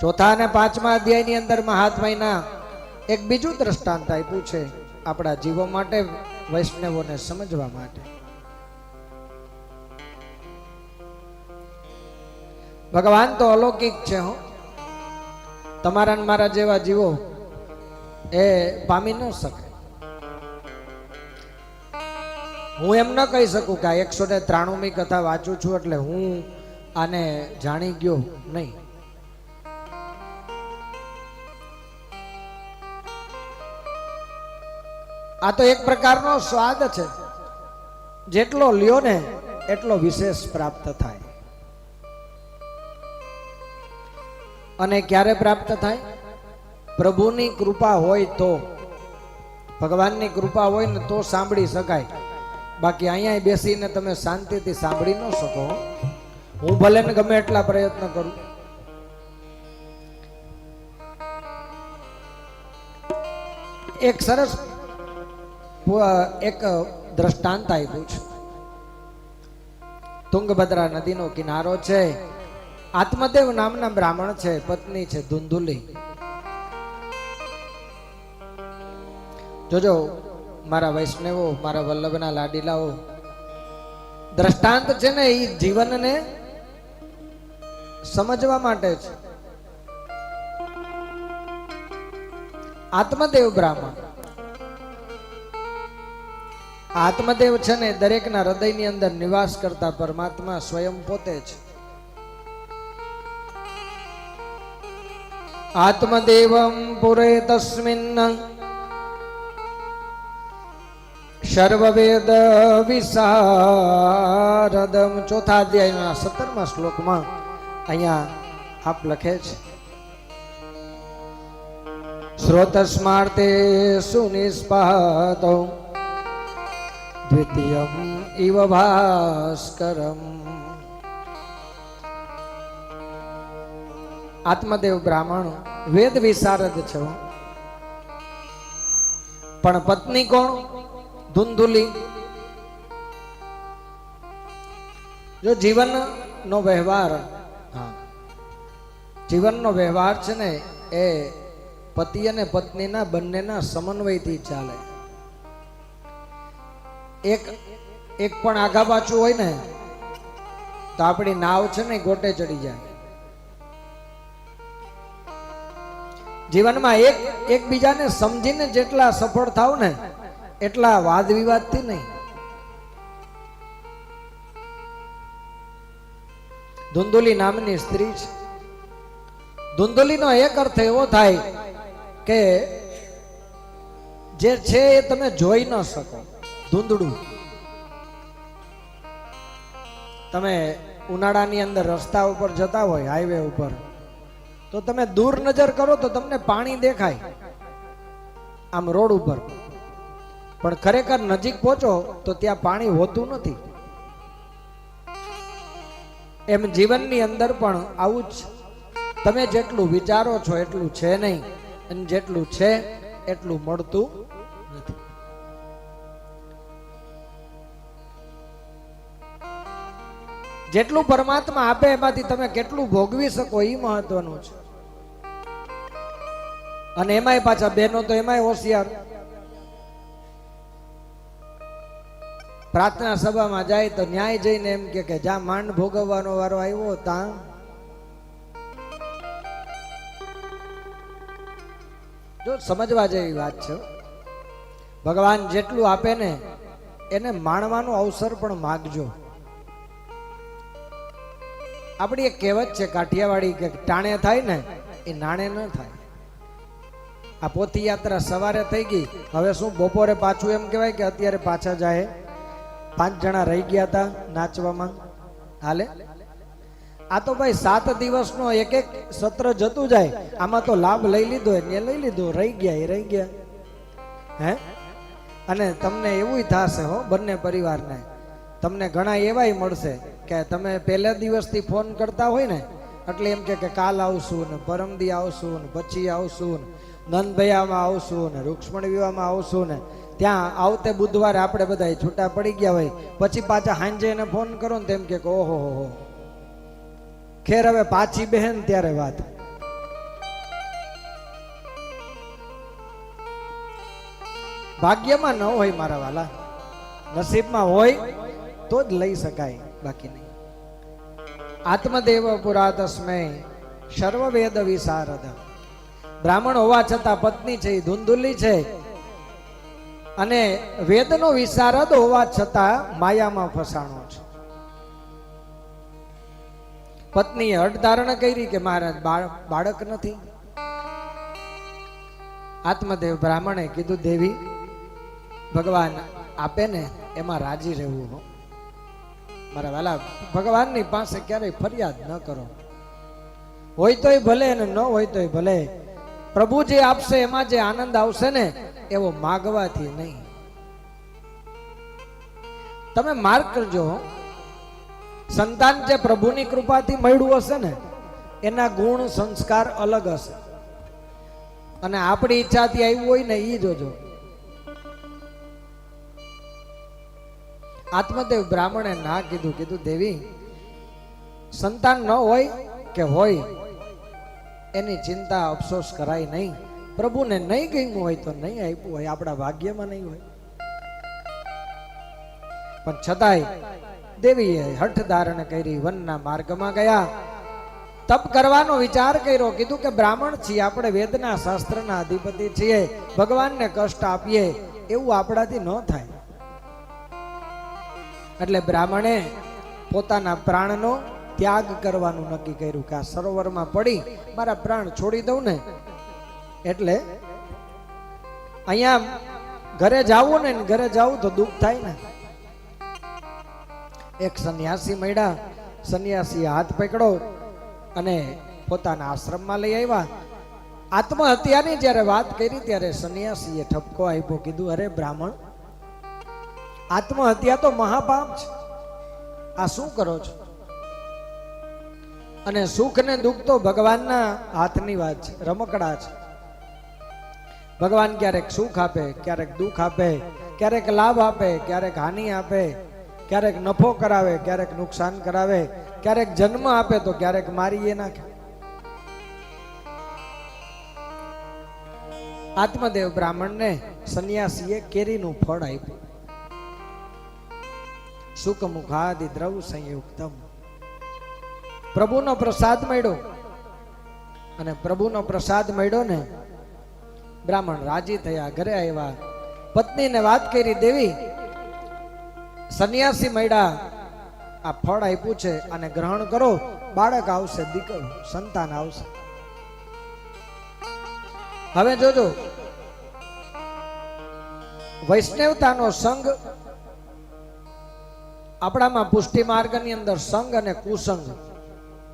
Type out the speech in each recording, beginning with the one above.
ચોથા અને પાંચમા અધ્યાયની અંદર મહાત્માના એક બીજું દ્રષ્ટાંત આપ્યું છે આપણા જીવો માટે, વૈષ્ણવોને સમજવા માટે. ભગવાન તો અલૌકિક છે હો. તમારા મારા જેવા જીવો એ પામી ન શકે. હું એમ ન કહી શકું કે આ એકસો ને ત્રાણુંમી કથા વાંચું છું એટલે હું આને જાણી ગયો નહીં. આ તો એક પ્રકારનો સ્વાદ છે. જેટલો લ્યો ને એટલો વિશેષ પ્રાપ્ત થાય. અને ક્યારે પ્રાપ્ત થાય? પ્રભુની કૃપા હોય તો. ભગવાનની કૃપા હોય ને તો સાંભળી શકાય. બાકી અહીંયા બેસીને તમે શાંતિથી સાંભળી ન શકો. હું ભલે ને ગમે એટલા પ્રયત્ન કરું. એક સરસ એક દ્રષ્ટાંત આપ્યું છે. તુંગભદ્રા નદીનો કિનારો છે. આત્મદેવ નામના બ્રાહ્મણ છે, પત્ની છે, ધુંધુલી. જોજો, મારા વૈષ્ણવો, મારા વલ્લભના લાડીલાઓ, દ્રષ્ટાંત છે ને એ જીવનને સમજવા માટે છે. આત્મદેવ બ્રાહ્મણ. આત્મદેવ છે ને દરેકના હૃદયની અંદર નિવાસ કરતા પરમાત્મા સ્વયં પોતે છે આત્મદેવમ પુરે તસ્મિન્ન. સર્વવેદ વિશારદમ ચોથા અધ્યાયના સત્તરમા શ્લોકમાં અહીંયા આપ લખે છે. શ્રોતસ્માર્તે સુનિષ્પાતો. દ્વિતીયમ ઇવ ભાસ્કરમ આત્મદેવ બ્રાહ્મણ વેદ વિશારદ છો। પણ પત્ની કોણ? ધુંધુલી। જો જીવનનો વ્યવહાર જીવનનો વ્યવહાર છે ને, એ પતિ અને પત્નીના બંનેના સમન્વયથી ચાલે. એક એક પણ આગા પાછું હોય ને, તો આપણી નાવ છે ને ગોટે ચડી જાય. જીવનમાં એક, એકબીજાને સમજીને જેટલા સફળ થાવ ને, એટલા વાદ વિવાદથી નહીં. ધુંધુલી નામની સ્ત્રી છે. ધુંધુલીનો એક અર્થ એવો થાય કે જે છે એ તમે જોઈ ન શકો. ધૂંધળું. તમે ઉનાળાની અંદર રસ્તા ઉપર જતા હોય હાઈવે ઉપર, તો તમે દૂર નજર કરો તો તમને પાણી દેખાય. આમ રોડ ઉપર. પણ ખરેખર નજીક પહોંચો તો ત્યાં પાણી હોતું નથી. એમ જીવનની અંદર પણ આવું જ તમે જેટલું વિચારો છો એટલું છે નહીં, અને જેટલું છે એટલું મળતું નથી. જેટલું પરમાત્મા આપે એમાંથી તમે કેટલું ભોગવી શકો એ મહત્વનું છે. અને એમાંય પાછા બહેનો તો એમાંય હોશિયાર. પ્રાર્થના સભામાં જાય તો ન્યાય જઈને એમ કે જ્યાં માંડ ભોગવવાનો વારો આવ્યો ત્યાં. જો સમજવા જેવી વાત છે ભગવાન જેટલું આપે ને, એને માણવાનો અવસર પણ માગજો. આપણી એક કહેવત છે, કાઠિયાવાડી કે ટાણે થાય ને, એ નાણે ન થાય. આ પોથી યાત્રા સવારે થઈ ગઈ. હવે શું બપોરે પાછું એમ કહેવાય કે અત્યારે પાછા જાય. પાંચ જણા રહી ગયા હતા નાચવામાં. હાલે? આ તો ભાઈ સાત દિવસનો એક એક સત્ર જતું જાય. આમાં તો લાભ લઈ લીધો એ લઈ લીધો, રહી ગયા, એ રહી ગયા. હે? અને તમને એવું થશે હો, બંને પરિવારને. તમને ઘણા એવાય મળશે. કે તમે પહેલા દિવસથી ફોન કરતા હોય ને, એટલે એમ કે કાલ આવશું ને પરમદી આવશું ને, પછી આવશું ને, નંદભૈયામાં આવશું ને રૂક્ષ્મણ વિવાહમાં આવશું ને, ત્યાં આવતે બુધવારે આપણે બધા છૂટા પડી ગયા હોય, પછી પાછા હાંજે એને ફોન કરો ને તેમ કે ઓહો હો ખેર હવે પાછી બહેન ત્યારે વાત. ભાગ્યમાં ન હોય મારા વાલા. નસીબમાં હોય તો જ લઈ શકાય. બાકી નહીં. આત્મદેવ પુરાતસ્મય સર્વવેદ વિશારદ બ્રાહ્મણ હોવા છતાં પત્ની છે એ ધુંધુલી છે. અને વેદનો વિશારદ હોવા છતાં માયામાં ફસાણો છે. પત્નીએ હઠ ધારણ કરી કે મહારાજ બાળક નથી. આત્મદેવ બ્રાહ્મણે કીધું, દેવી, ભગવાન આપે ને એમાં રાજી રહેવું હો. મારા વાલા, ભગવાનની પાસે ક્યારેય ફરિયાદ ન કરો. હોય તોય ભલે અને ન હોય તોય ભલે, પ્રભુ જે આપશે, એમાં જે આનંદ આવશે ને, એવો માગવાથી નહીં. તમે માર્ગ કરજો સંતાન જે પ્રભુની કૃપાથી મળ્યું હશે ને, એના ગુણ, સંસ્કાર અલગ હશે. અને આપણી ઈચ્છાથી આવ્યું હોય ને એ જોજો. આત્મદેવ બ્રાહ્મણે ના કીધું કીધું, દેવી, સંતાન ન હોય કે હોય, એની ચિંતા અફસોસ કરાય નહીં. પ્રભુને નહીં ગમ્યું હોય તો નહીં આપ્યું હોય, આપણા ભાગ્યમાં નહીં હોય. પણ છતાંય દેવીએ હઠ ધારણ કરી વનના માર્ગમાં ગયા. તપ કરવાનો વિચાર કર્યો, કીધું કે બ્રાહ્મણ છીએ, આપણે વેદના શાસ્ત્રના અધિપતિ છીએ, ભગવાનને કષ્ટ આપીએ, એવું આપણાથી ન થાય. એટલે બ્રાહ્મણે પોતાના પ્રાણનો ત્યાગ કરવાનું નક્કી કર્યું કે આ સરોવરમાં પડી, મારા પ્રાણ છોડી દઉં ને. એટલે અહીંયા ઘરે જાવું ને ઘરે જાવું તો દુઃખ થાય ને. એક સંન્યાસી મળ્યા, સંન્યાસી હાથ પકડો અને પોતાના આશ્રમમાં લઈ આવ્યા. આત્મહત્યાની જ્યારે વાત કરી ત્યારે સંન્યાસીએ ઠપકો આપ્યો, કીધું, અરે બ્રાહ્મણ આત્મહત્યા તો મહાપાપ છે. આ શું કરો છો? અને સુખ ને દુઃખ તો ભગવાનના હાથની વાત છે, રમકડા છે. ભગવાન ક્યારેક સુખ આપે, ક્યારેક દુઃખ આપે, ક્યારેક લાભ આપે, ક્યારેક હાનિ આપે, ક્યારેક નફો કરાવે, ક્યારેક નુકસાન કરાવે, ક્યારેક જન્મ આપે તો ક્યારેક મારીએ નાખે. આત્મદેવ બ્રાહ્મણને સંન્યાસીએ કેરીનું ફળ આપ્યું. સુખ મુખાદિ દ્રવ સંયુક્તમ પ્રભુનો પ્રસાદ મળ્યો. અને પ્રભુનો પ્રસાદ મળ્યો ને, બ્રાહ્મણ રાજી થયા, ઘરે આવ્યા. પત્નીને વાત કરી, દેવી, સન્યાસી મળ્યા. આ ફળ આપ્યું છે અને ગ્રહણ કરો. બાળક આવશે, દીકરો, સંતાન આવશે. હવે જોજો, વૈષ્ણવતાનો સંગ આપણામાં પુષ્ટિ માર્ગની અંદર સંગ અને કુસંગ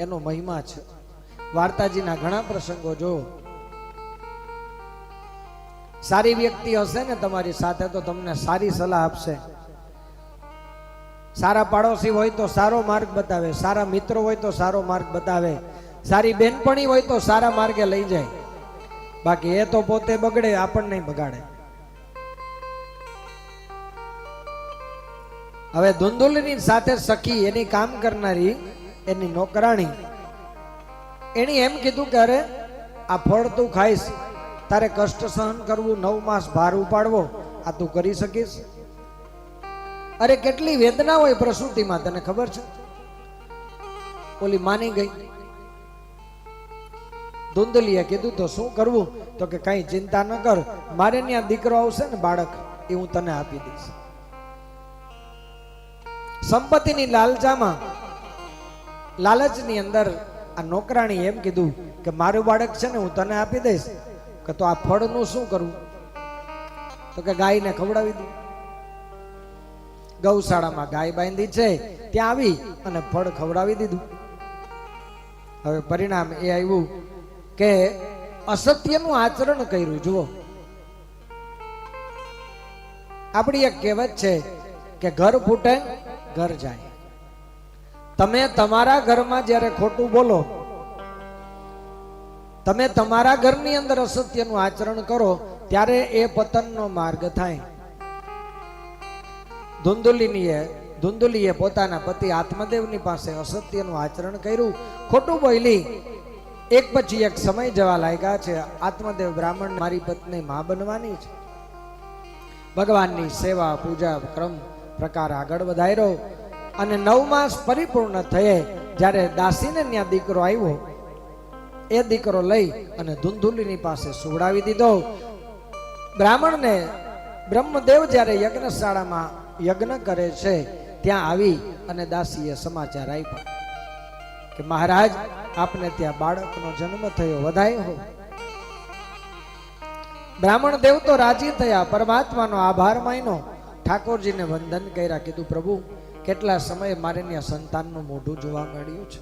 એનો મહિમા છે. વાર્તાજીના ઘણા પ્રસંગો જો. સારી વ્યક્તિ હશે ને તમારી સાથે તો તમને સારી સલાહ આપશે. સારા પાડોશી હોય તો સારો માર્ગ બતાવે, સારા મિત્રો હોય તો સારો માર્ગ બતાવે, સારી બેનપણી હોય તો સારા માર્ગે લઈ જાય. બાકી એ તો પોતે બગડે, આપણને બગાડે. હવે ધુંધુલીની સાથે સખી એની કામ કરનારી, એની નોકરાણી. એણે એમ કીધું કે અરે, આ ફળ તું ખાઈશ. તારે કષ્ટ સહન કરવું, નવ માસ ભાર ઉપાડવો. આ તું કરી શકીશ? અરે, કેટલી વેદના હોય પ્રસૂતિમાં, તને ખબર છે? ઓલી માની ગઈ. ધુંધલીએ કીધું, તો શું કરવું? તો કે કઈ ચિંતા ન કર. મારે ત્યાં દીકરો આવશે ને બાળક, એ હું તને આપી દઈશ. સંપત્તિની લાલચામાં, લાલચની અંદર આ નોકરાણી એમ કીધું કે મારું બાળક છે ને હું તને આપી દઈશ, કે તો આ ફળનું શું કરવું તો કે ગાયને ખવડાવી દઉં. ગૌશાળામાં ગાય બાંધી છે, ત્યાં આવી અને ફળ ખવડાવી દીધું. હવે પરિણામ એ આવ્યું કે અસત્યનું આચરણ કર્યું, જુઓ. આપણી એક કહેવત છે કે ઘર ફૂટે ઘર જાય. તમે તમારા ઘરમાં જ્યારે ખોટું બોલો, તમે તમારા ઘરની અંદર અસત્યનું આચરણ કરો, ત્યારે એ પતનનો માર્ગ થાય. ધુંધુલીનીએ, ધુંધુલીએ પોતાના પતિ આત્મદેવની પાસે અસત્યનું આચરણ કર્યું. ખોટું બોલી, એક પછી એક સમય જવા લાગ્યા છે. આત્મદેવ બ્રાહ્મણ મારી પત્ની મા બનવાની છે. ભગવાનની સેવા, પૂજા, ક્રમ પ્રકાર આગળ વધાર્યો અને નવ માસ પરિપૂર્ણ થયે જ્યારે દાસીને ત્યાં દીકરો આવ્યો, એ દીકરો લઈ અને ધુંધુલીની પાસે સુવડાવી દીધો. બ્રાહ્મણને બ્રહ્મદેવ જ્યારે યજ્ઞશાળામાં યજ્ઞ કરે છે, ત્યાં આવી અને દાસીએ સમાચાર આપ્યા કે મહારાજ, આપને ત્યાં બાળકનો જન્મ થયો, વધાય હો. બ્રાહ્મણ દેવ તો રાજી થયા, પરમાત્માનો આભાર માન્યો. ઠાકોરજીને વંદન કર્યા કીધું પ્રભુ કેટલા સમય મારે ત્યાં સંતાનનું મોઢું જોવા મળ્યું છે?